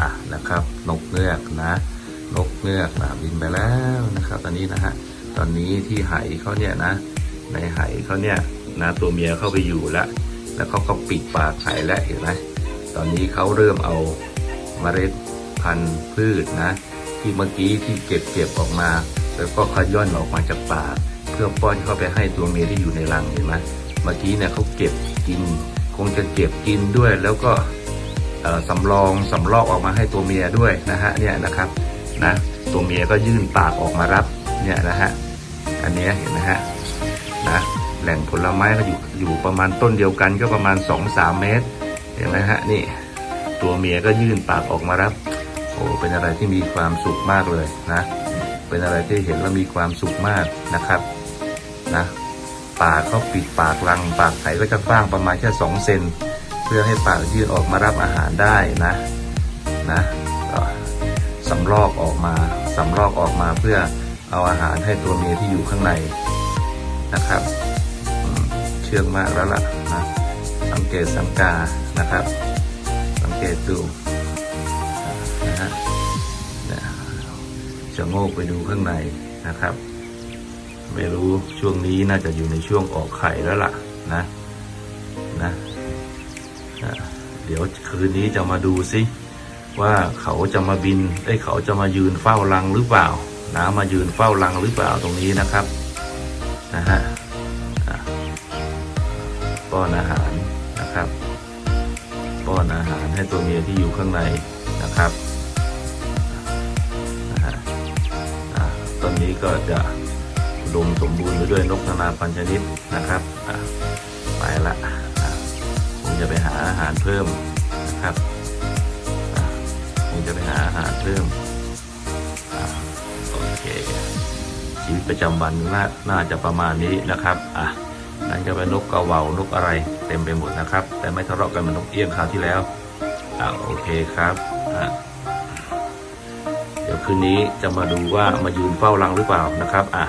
อะนะครับ นกเงือกนะ นกเงือกนะบินไปแล้วนะครับตอนนี้นะฮะตอนนี้ที่ไหเขาเนี่ยนะ ในไหเขาเนี่ยนะตัวเมียเข้าไปอยู่แล้วแล้วเขาก็ปิดปากไหแล้วเห็นไหมตอนนี้เขาเริ่มเอาเมล็ดพันธุ์พืชนะ ที่เมื่อกี้ที่เก็บเก็บออกมา แล้วก็ขย่อนออกมาจากปากเพื่อป้อนเข้าไปให้ตัวเมียที่อยู่ในรังเห็นไหมเมื่อกี้เนี่ยเขาเก็บกิน คงจะเก็บกินด้วยแล้วก็ สำรองสำลอกออกมาให้ตัวเมียด้วยนะฮะเนี่ยนะครับนะตัวเมียก็ยื่นปากออกมารับเนี่ยนะฮะอันนี้เห็นไหมฮะนะแหล่งผลไม้ก็อยู่อยู่ประมาณต้นเดียวกันก็ประมาณ 2-3 เมตร เห็นไหมฮะนี่ตัวเมียก็ยื่นปากออกมารับ โอ้เป็นอะไรที่มีความสุขมากเลยนะ เป็นอะไรที่เห็นแล้วมีความสุขมากนะครับนะปากเขาปิดปากรังปากไข่ก็จะกว้างประมาณแค่สองเซน เพื่อให้ปากยื่นออกมารับอาหารได้นะนะสำรอกออกมาสำรอกออกมาเพื่อเอาอาหารให้ตัวเมียที่อยู่ข้างในนะครับเชื่องมากแล้วล่ะนะสังเกตสังกานะครับ สังเกตดูนะฮะจะโงกไปดูข้างในนะครับ ไม่รู้ช่วงนี้น่าจะอยู่ในช่วงออกไข่แล้วล่ะนะนะ เดี๋ยวคืนนี้จะมาดูซิว่าเขาจะมาบินได้เขาจะมายืนเฝ้ารังหรือเปล่านะมายืนเฝ้ารังหรือเปล่าตรงนี้นะครับนะฮะป้อนอาหารนะครับป้อนอาหารให้ตัวเมียที่อยู่ข้างในนะครับนะฮะต้นนี้ก็จะอุดมสมบูรณ์ไปด้วยนกนานาพันชนิดนะครับไปละ จะไปหาอาหารเพิ่มนะครับอะผมจะไปหาอาหารเพิ่มอโอเคชีวิตประจำวันน่าน่าจะประมาณนี้นะครับอะนั่นก็เป็นนกกระเวานกอะไรเต็มไปหมดนะครับ แต่ไม่ทะเลาะกันเหมือนนกเอี้ยงคราวที่แล้วอะโอเคครับอะเดี๋ยวคืนนี้จะมาดูว่ามายืนเฝ้ารังหรือเปล่านะครับอะ